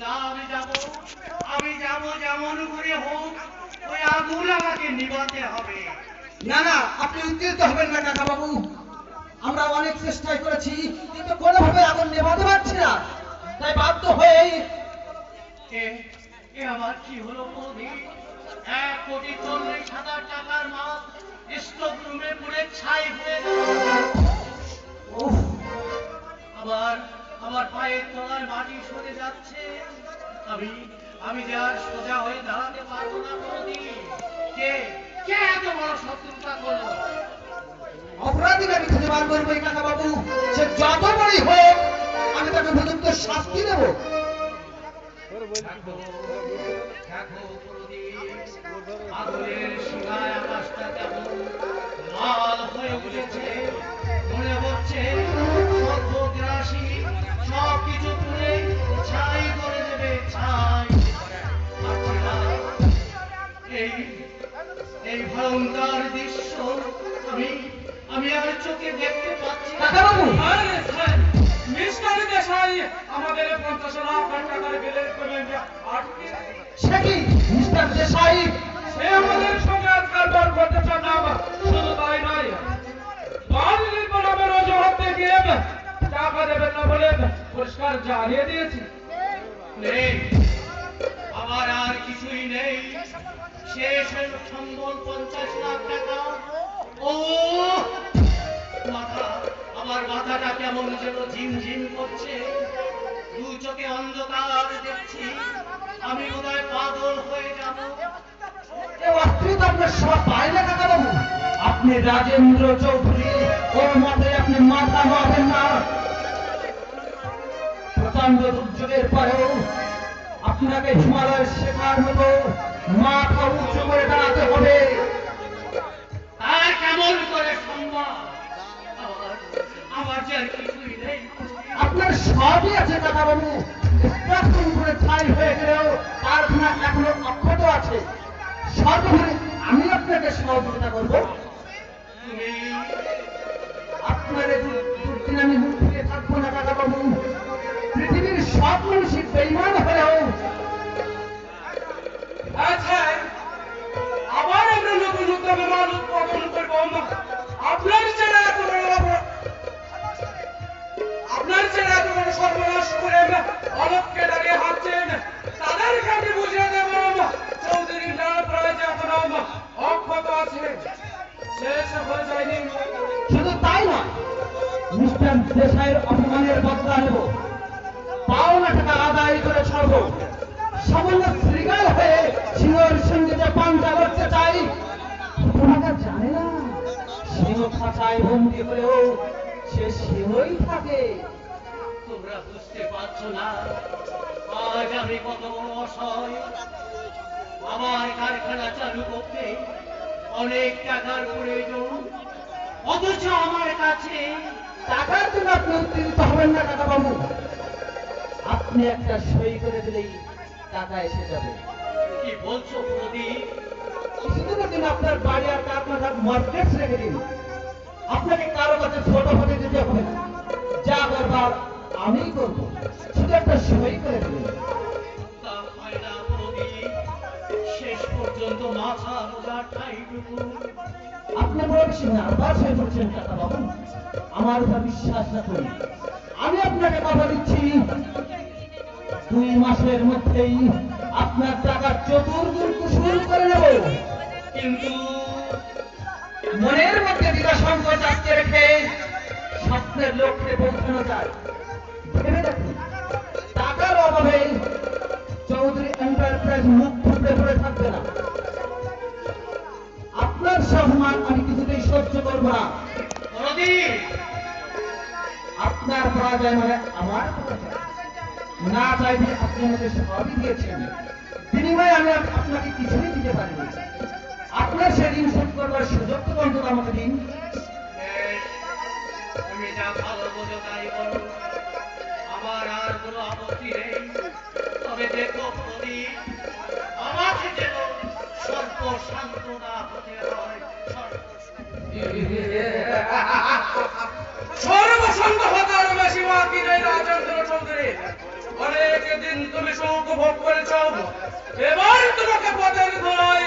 না আমি যাব আমি যাব যেমন করে হোক ওই আগুন আমাকে নিভাতে হবে। না না আপনি উত্তেজিত হবেন না কাকা বাবু। আমরা অনেক চেষ্টাই করেছি কিন্তু কোনোভাবে আগুন নেভাতে পারছি না। তাই বাধ্য হয়েই এ আমার কি হলো এক কোটি চল্লিশ হাজার টাকার মাল স্টক রুমে আমি যে আর সোজা হয়ে দাঁড়াতে পারব না প্রদীপ কে? কে এত বড় শত্রুতা করল অপরাধীকে আমি খুঁজে বার করব এই কাকা বাবু। সে যত বড়ই হোক আমি তাকে উপযুক্ত শাস্তি দেবো। দেখো দেখো আগুনের শিলায় আকাশটা কেমন লাল হয়ে উঠেছে মনে হচ্ছে সর্বগ্রাসী সব কিছু পুড়ে ছাই করে দেবে ছাই। ভয়ঙ্কর দৃশ্য। আমি আমি আর চোখে দেখতে পাচ্ছি না। কাকা বাবু আরে স্যার, মিস্টার দেশাই আমাদের পঞ্চাশ লাখ টাকার বিলের পেমেন্ট আটকে। সে কি? মিস্টার দেশাই? সে আমাদের সঙ্গে আজ কারবার করতে চান না শুধু তাই নয় বাড়ির নামের অজুহাত দেখিয়ে টাকা দেবেন না বলে পুরস্কার জানিয়ে দিয়েছি। নেই। আমার আর কিছুই নেই। শেষ ও, মাথা আপনার সব পায় না কাকা আপনি রাজেন্দ্র চৌধুরী, ওর মতে আপনি মাথা মারবেন না। প্রচণ্ড দুর্যোগের পরেও আপনাকে হিমালয়ের শেখার মতো মাথা উঁচু করে দাঁড়াতে হবে। তা কেমন করে সম্ভব? আর আপনার সবই আছে কাকা বাবু করে ছাই হয়ে গেলেও এখনও অক্ষত আছে। সর্বোপরি আমি আপনাকে সহযোগিতা করব। আপনার এই দু- দুর্দিন আমি আচ্ছা আবার আমরা নতুন উদ্যমে মাল উৎপাদন করব। আপনার ছেলে এত এত বড় সর্বনাশ করে আমরা দাঁড়িয়ে বন্দি সে সিংহই থাকে। তোমরা বুঝতে পারছ না আজ আমি কত অসহায়। আমার কারখানা চালু করতে অনেক টাকার প্রয়োজন। অথচ আমার কাছে টাকার জন্য আপনি উত্তেজিত হবেন না কাকা আপনি একটা সই করে দিলেই টাকা এসে যাবে। কি বলছো প্রদীপ? কিছুদিনের জন্য আপনার বাড়ি আর কারখানা মার্কেট রেখে দিন। আপনাকে কারও কাছে ছোট হতে দিতে হবে না। যা করবার আমি করব। শুধু একটা সই করে না শেষ পর্যন্ত মাথা আপনি বড় বেশি নার্ভাস হয়ে পড়ছেন কাকা বাবু। আমার উপর বিশ্বাস রাখুন আমি আপনাকে কথা দিচ্ছি। দুই মাসের মধ্যেই আপনার টাকা চতুর্গুণ কুসুর করে নেব। কিন্তু মনের মধ্যে দ্বিধা সংকট আটকে রেখে স্বপ্নের লক্ষ্যে পৌঁছানো যায়। টাকার অভাবে চৌধুরী এন্টারপ্রাইজ মুখ ফুটে পড়ে থাকবে না। আপনার সম্মান আমি কিছুতেই সহ্য করব না। আপনার পরাজয় মানে আমার না চাইলে আপনি আমাকে সবই দিয়েছেন। বিনিময়ে আমি আপনাকে কিছুই দিতে পারিনি। আপনার সেদিন শোধ করবার সুযোগ তো অন্তত আমাকে দিন। তুমি যা ভালো বোঝো তাই বলো। আমার আর কোনো আপত্তি নেই। তবে দেখো প্রদীপ আমাকে যেন স্বল্প সান্ত্বনা হতে হয়। সর্বসঙ্গ হতার বেশি নেই রাজেন্দ্র চৌধুরী? অনেক এতদিন তুমি সুখ ভোগ করেছ। এবার তোমাকে পদের নেমে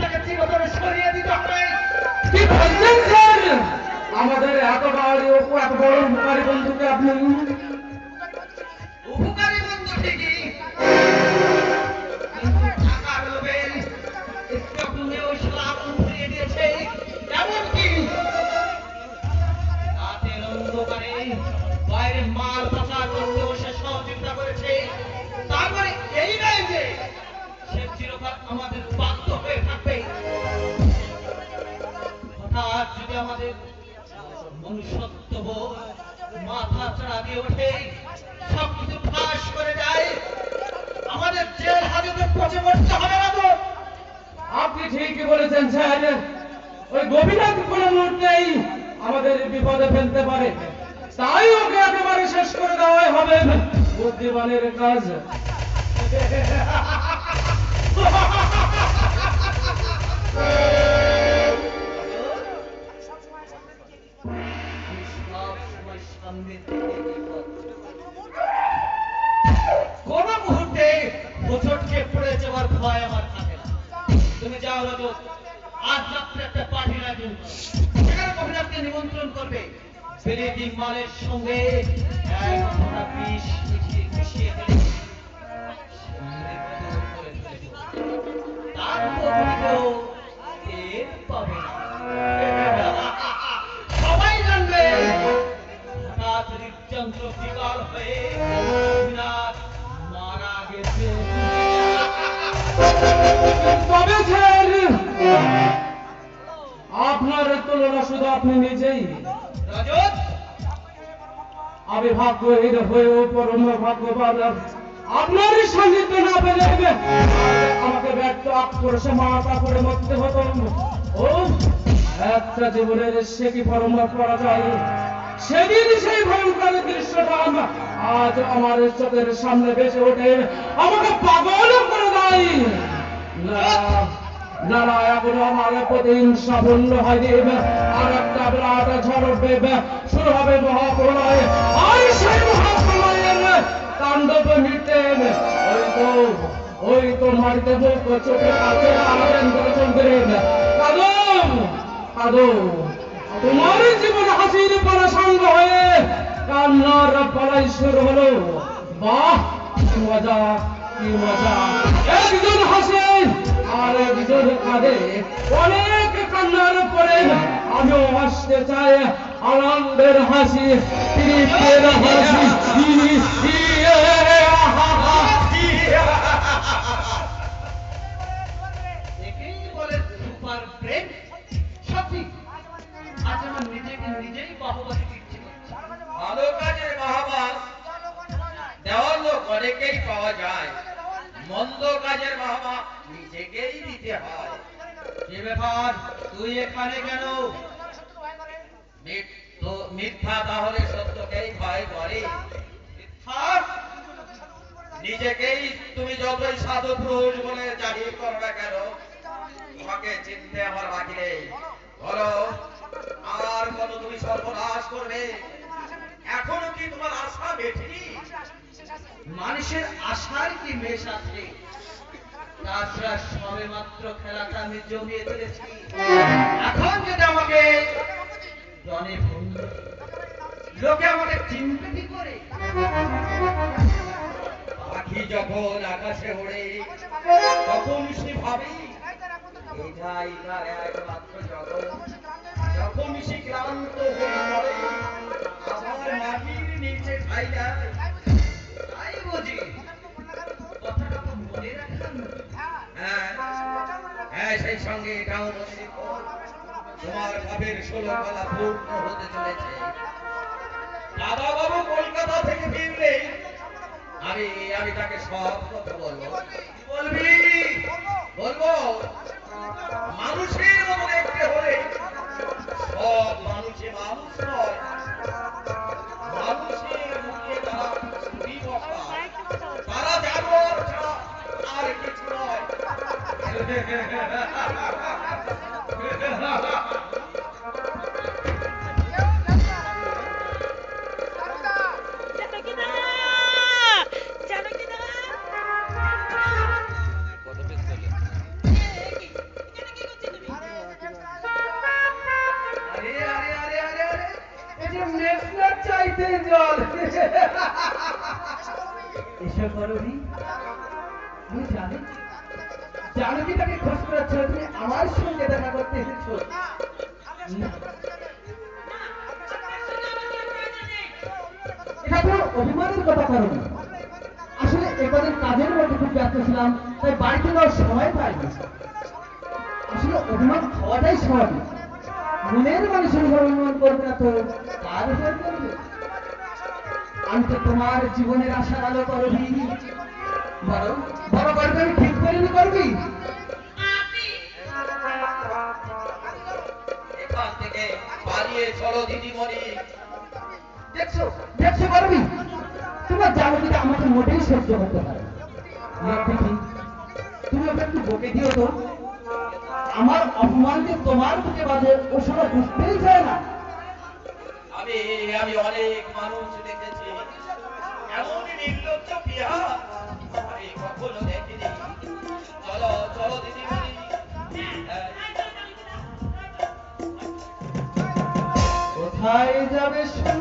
থেকে চিরতরে সরিয়ে দিতে হবে। কি বলছেন স্যার? আমাদের এত বড় এত বড় উপকারী বন্ধুকে আপনি উপকারী চিরকাল আমাদের বাধ্য হয়ে থাকবে। হঠাৎ যদি আমাদের মনুষ্যত্ব মাথা ওঠে, সবকিছু ফাঁস করে দেয়, আমাদের জেল হাজতে পচে মরতে হবে না তো। আপনি ঠিকই বলেছেন, স্যার। ওই গোপীনাথ কোনো মুহূর্তেই আমাদের বিপদে ফেলতে পারে। তাই ওকে একেবারে শেষ করে দেওয়াই হবে। বুদ্ধিমানের কাজ। কোন মুহূর্তে হোঁচটকে পড়ে যাওয়ার ভয় আমার থাকে না। তুমি যাও রজত আজ রাত্রে একটা পার্টির আয়োজন সেখানে কবিরাজকে নিমন্ত্রণ করবে। বিলেতি মালের সঙ্গে। এক বিষ মিশিয়ে মিশিয়ে কেউ টের পাবে। সবাই জানবে হঠাৎ হৃদযন্ত্র বিকল হয়ে মারা গেছে তবে আপনার তুলনা শুধু আপনি নিজেই আমি হয়েও পরম ভাগ্যবান আপনারই সান্নিধ্য না পেলে আমাকে ব্যর্থ আক্রোশে মাথা করে মরতে হতো। ও, একটা জীবনের সে কি পরম করা যায়? সেদিন সেই ভয়ঙ্কর দৃশ্যটা আম- আজ আমার চোখের সামনে ভেসে ওঠে। আমাকে পাগল করে দেয়। না না আমার প্রতিদিন সাফল্য হয়নি আর একটা বিরাট ঝড় শুরু হবে মহাপ্রলয়। তাণ্ডব নৃত্যের ওই তো ওই তো মাটিতে মুখ চোখে কাছে আনন্দ চন্দ্রের কাদম কাদম তোমার জীবন হাসির পর সঙ্গ হয়ে কান্নার পলাই শুরু হলো। বাহ, কি মজা কি মজা। একজন হাসে আর একজন কাঁদে। অনেক কান্নার পরে আমিও হাসতে চাই, আনন্দের হাসি। ইয়ে, ইয়ে। অনেকেই পাওয়া যায় মন্দ কাজের বাহাবা নিজেকেই দিতে হয় যে ব্যাপার তুই এখানে কেন তো মিথ্যা তাহলে সত্যকেই ভয় করে। নিজেকেই তুমি যতই সাধু পুরুষ বলে জাহির করবে কেন, তোমাকে চিনতে আমার বাকি নেই। বলো, আর কত তুমি সর্বনাশ করবে? এখনও কি তোমার আশা বেঠেনি মানুষের আশার কি মেষ আছে? তাছাড়া সবে মাত্র খেলাটা আমি জমিয়ে তুলেছি এখন যদি আমাকে জনে লোকে আমাকে চিনবে কি করে। পাখি যখন আকাশে ওড়ে, তখন সে ভাবে একমাত্র জগৎ। যখন সে ক্লান্ত হয়ে আমার মাটির নিচে নিচে তোমার ষোলো বেলা পূর্ণ হতে চলেছে। বাবা বাবু কলকাতা থেকে ফিরলে আমি আমি তাকে সব কথা বলবি। বলব? জানো কি তাকে খোঁজ করাচ্ছ তুমি আমার সঙ্গে দেখা করতে এসেছ এটা কোনো অভিমানের কথা করো না আসলে কাজের মধ্যে খুব ব্যস্ত ছিলাম তাই বাড়িতে যাওয়ার সময় পাইনি আসলে অভিমান খাওয়াটাই স্বাভাবিক মনের মানুষের উপর অভিমান করবে না তো কার উপর করবে আমি তো তোমার জীবনের আশার আলো করবি বড় বড় করবি ঠিক করবি এখান থেকে পালিয়ে চলো দিদিমণি। দেখছ দেখছ করবি? তোমার জানো কিন্তু আমাকে মোটেই সহ্য করতে পারে না। দেখি তুমি ওকে একটু বকে দিও তো। আমার অপমান যে তোমার বুকে বাজে? ও সময় বুঝতেই চায় না। আমি আমি অনেক মানুষ দেখেছি। এমন নির্লজ্জ পিয়া। কোথায় যাবে সুন্দরী